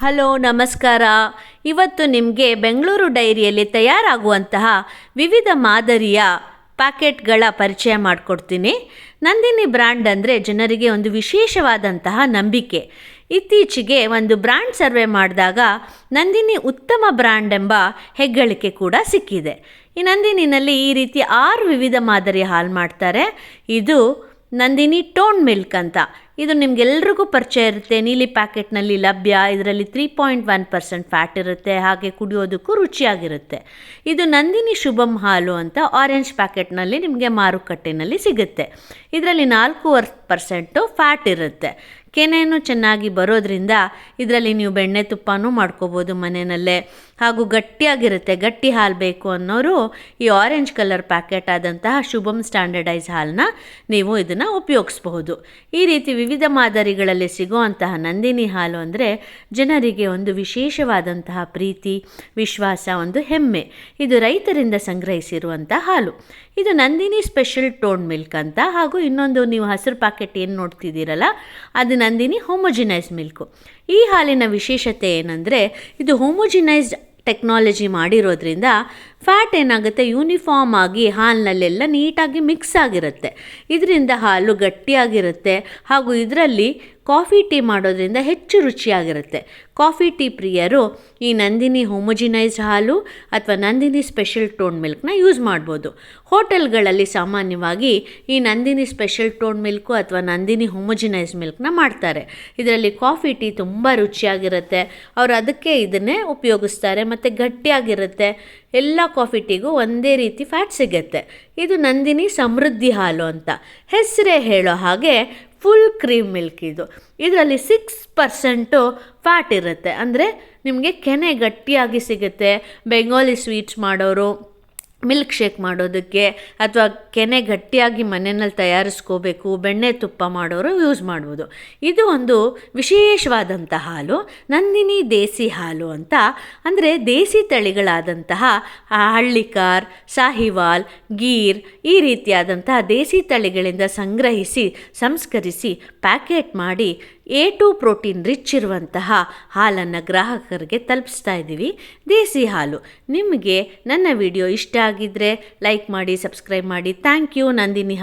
Hello, ನಮಸ್ಕಾರ. ಇವತ್ತು ನಿಮಗೆ ಬೆಂಗಳೂರು ಡೈರಿಯಲ್ಲಿ ತಯಾರಾಗುವಂತಹ ವಿವಿಧ ಮಾದರಿಯ ಪ್ಯಾಕೆಟ್ಗಳ ಪರಿಚಯ ಮಾಡಿಕೊಡ್ತೀನಿ. ನಂದಿನಿ ಬ್ರ್ಯಾಂಡ್ ಅಂದರೆ ಜನರಿಗೆ ಒಂದು ವಿಶೇಷವಾದಂತಹ ನಂಬಿಕೆ. ಇತ್ತೀಚೆಗೆ ಒಂದು ಬ್ರ್ಯಾಂಡ್ ಸರ್ವೆ ಮಾಡಿದಾಗ ನಂದಿನಿ ಉತ್ತಮ ಬ್ರ್ಯಾಂಡ್ ಎಂಬ ಹೆಗ್ಗಳಿಕೆ ಕೂಡ ಸಿಕ್ಕಿದೆ. ಈ ನಂದಿನಿನಲ್ಲಿ ಈ ರೀತಿ ಆರು ವಿವಿಧ ಮಾದರಿ ಹಾಲು ಮಾಡ್ತಾರೆ. ಇದು ನಂದಿನಿ ಟೋನ್ ಮಿಲ್ಕ್ ಅಂತ. ಇದು ನಿಮ್ಗೆಲ್ರಿಗೂ ಪರಿಚಯ ಇರುತ್ತೆ. ನೀಲಿ ಪ್ಯಾಕೆಟ್ನಲ್ಲಿ ಲಭ್ಯ, ಇದರಲ್ಲಿ three point one percent fat ಇರುತ್ತೆ, ಹಾಗೆ ಕುಡಿಯೋದಕ್ಕೂ ರುಚಿಯಾಗಿರುತ್ತೆ. ಇದು ನಂದಿನಿ ಶುಭಂ ಹಾಲು ಅಂತ ಆರೆಂಜ್ ಪ್ಯಾಕೆಟ್ನಲ್ಲಿ ನಿಮಗೆ ಮಾರುಕಟ್ಟೆನಲ್ಲಿ ಸಿಗುತ್ತೆ. ಇದರಲ್ಲಿ ನಾಲ್ಕೂವರೆ ಪರ್ಸೆಂಟು ಫ್ಯಾಟ್ ಇರುತ್ತೆ. ಕೆನೆಯನ್ನು ಚೆನ್ನಾಗಿ ಬರೋದ್ರಿಂದ ಇದರಲ್ಲಿ ನೀವು ಬೆಣ್ಣೆ ತುಪ್ಪನೂ ಮಾಡ್ಕೋಬೋದು ಮನೆಯಲ್ಲೇ. ಹಾಗೂ ಗಟ್ಟಿಯಾಗಿರುತ್ತೆ, ಗಟ್ಟಿ ಹಾಲು ಬೇಕು ಅನ್ನೋರು ಈ ಆರೆಂಜ್ ಕಲರ್ ಪ್ಯಾಕೆಟ್ ಆದಂತಹ ಶುಭಂ ಸ್ಟ್ಯಾಂಡರ್ಡೈಸ್ ಹಾಲನ್ನ ನೀವು ಇದನ್ನು ಉಪಯೋಗಿಸ್ಬಹುದು. ಈ ರೀತಿ ವಿವಿಧ ಮಾದರಿಗಳಲ್ಲಿ ಸಿಗುವಂತಹ ನಂದಿನಿ ಹಾಲು ಅಂದರೆ ಜನರಿಗೆ ಒಂದು ವಿಶೇಷವಾದಂತಹ ಪ್ರೀತಿ, ವಿಶ್ವಾಸ, ಒಂದು ಹೆಮ್ಮೆ. ಇದು ರೈತರಿಂದ ಸಂಗ್ರಹಿಸಿರುವಂಥ ಹಾಲು. ಇದು ನಂದಿನಿ ಸ್ಪೆಷಲ್ ಟೋನ್ ಮಿಲ್ಕ್ ಅಂತ ಹಾಗೂ ಇನ್ನೊಂದು ನೀವು ಹಸಿರು ಪ್ಯಾಕೆಟ್ ಏನು ನೋಡ್ತಿದ್ದೀರಲ್ಲ ಅದು ನಂದಿನಿ ಹೋಮೋಜಿನೈಸ್ ಮಿಲ್ಕು ಈ ಹಾಲಿನ ವಿಶೇಷತೆ ಏನಂದರೆ ಇದು ಹೋಮೋಜಿನೈಸ್ಡ್ ಟೆಕ್ನಾಲಜಿ ಮಾಡಿರೋದ್ರಿಂದ ಫ್ಯಾಟ್ ಏನಾಗುತ್ತೆ? ಯೂನಿಫಾರ್ಮ್ ಆಗಿ ಹಾಲಿನಲ್ಲೆಲ್ಲ ನೀಟಾಗಿ ಮಿಕ್ಸ್ ಆಗಿರುತ್ತೆ. ಇದರಿಂದ ಹಾಲು ಗಟ್ಟಿಯಾಗಿರುತ್ತೆ. ಹಾಗೂ ಇದರಲ್ಲಿ ಕಾಫಿ ಟೀ ಮಾಡೋದ್ರಿಂದ ಹೆಚ್ಚು ರುಚಿಯಾಗಿರುತ್ತೆ. ಕಾಫಿ ಟೀ ಪ್ರಿಯರು, ಈ ನಂದಿನಿ ಹೋಮೋಜಿನೈಸ್ಡ್ ಹಾಲು ಅಥವಾ ನಂದಿನಿ ಸ್ಪೆಷಲ್ ಟೋನ್ ಮಿಲ್ಕ್ನ ಯೂಸ್ ಮಾಡ್ಬೋದು. ಹೋಟೆಲ್ಗಳಲ್ಲಿ ಸಾಮಾನ್ಯವಾಗಿ ಈ ನಂದಿನಿ ಸ್ಪೆಷಲ್ ಟೋನ್ ಮಿಲ್ಕು ಅಥವಾ ನಂದಿನಿ ಹೋಮೋಜಿನೈಸ್ ಮಿಲ್ಕ್ನ ಮಾಡ್ತಾರೆ. ಇದರಲ್ಲಿ ಕಾಫಿ ಟೀ ತುಂಬ ರುಚಿಯಾಗಿರುತ್ತೆ. ಅವರು ಅದಕ್ಕೆ ಇದನ್ನೇ ಉಪಯೋಗಿಸ್ತಾರೆ. ಮತ್ತು ಗಟ್ಟಿಯಾಗಿರುತ್ತೆ. ಎಲ್ಲ ಕಾಫಿ ಟೀಗೂ ಒಂದೇ ರೀತಿ ಫ್ಯಾಟ್ ಸಿಗುತ್ತೆ. ಇದು ನಂದಿನಿ ಸಮೃದ್ಧಿ ಹಾಲು ಅಂತ. ಹೆಸರೇ ಹೇಳೋ ಹಾಗೆ ಫುಲ್ ಕ್ರೀಮ್ ಮಿಲ್ಕ್ ಇದು. ಇದರಲ್ಲಿ ಸಿಕ್ಸ್ ಪರ್ಸೆಂಟು ಫ್ಯಾಟ್ ಇರುತ್ತೆ. ಅಂದರೆ ನಿಮಗೆ ಕೆನೆ ಗಟ್ಟಿಯಾಗಿ ಸಿಗುತ್ತೆ. ಬೆಂಗಾಲಿ ಸ್ವೀಟ್ಸ್ ಮಾಡೋರು ಮಿಲ್ಕ್ ಶೇಕ್ ಮಾಡೋದಕ್ಕೆ ಅಥವಾ ಕೆನೆ ಗಟ್ಟಿಯಾಗಿ ಮನೆಯಲ್ಲಿ ತಯಾರಿಸ್ಕೋಬೇಕು, ಬೆಣ್ಣೆ ತುಪ್ಪ ಮಾಡೋರು ಯೂಸ್ ಮಾಡ್ಬೋದು. ಇದು ಒಂದು ವಿಶೇಷವಾದಂಥ ಹಾಲು, ನಂದಿನಿ ದೇಸಿ ಹಾಲು ಅಂತ. ಅಂದರೆ ದೇಸಿ ತಳಿಗಳಾದಂತಹ ಹಳ್ಳಿಕಾರ್, ಸಾಹಿವಾಲ್, ಗೀರ್ ಈ ರೀತಿಯಾದಂತಹ ದೇಸಿ ತಳಿಗಳಿಂದ ಸಂಗ್ರಹಿಸಿ, ಸಂಸ್ಕರಿಸಿ, ಪ್ಯಾಕೆಟ್ ಮಾಡಿ ಎ ಟು ಪ್ರೋಟೀನ್ ರಿಚ್ ಇರುವಂತಹ ಹಾಲನ್ನು ಗ್ರಾಹಕರಿಗೆ ತಲುಪಿಸ್ತಾ ಇದ್ದೀವಿ. ದೇಸಿ ಹಾಲು. ನಿಮಗೆ ನನ್ನ ವಿಡಿಯೋ ಇಷ್ಟ ಆಗಿದ್ದರೆ ಲೈಕ್ ಮಾಡಿ, ಸಬ್ಸ್ಕ್ರೈಬ್ ಮಾಡಿ. Thank you, Nandini.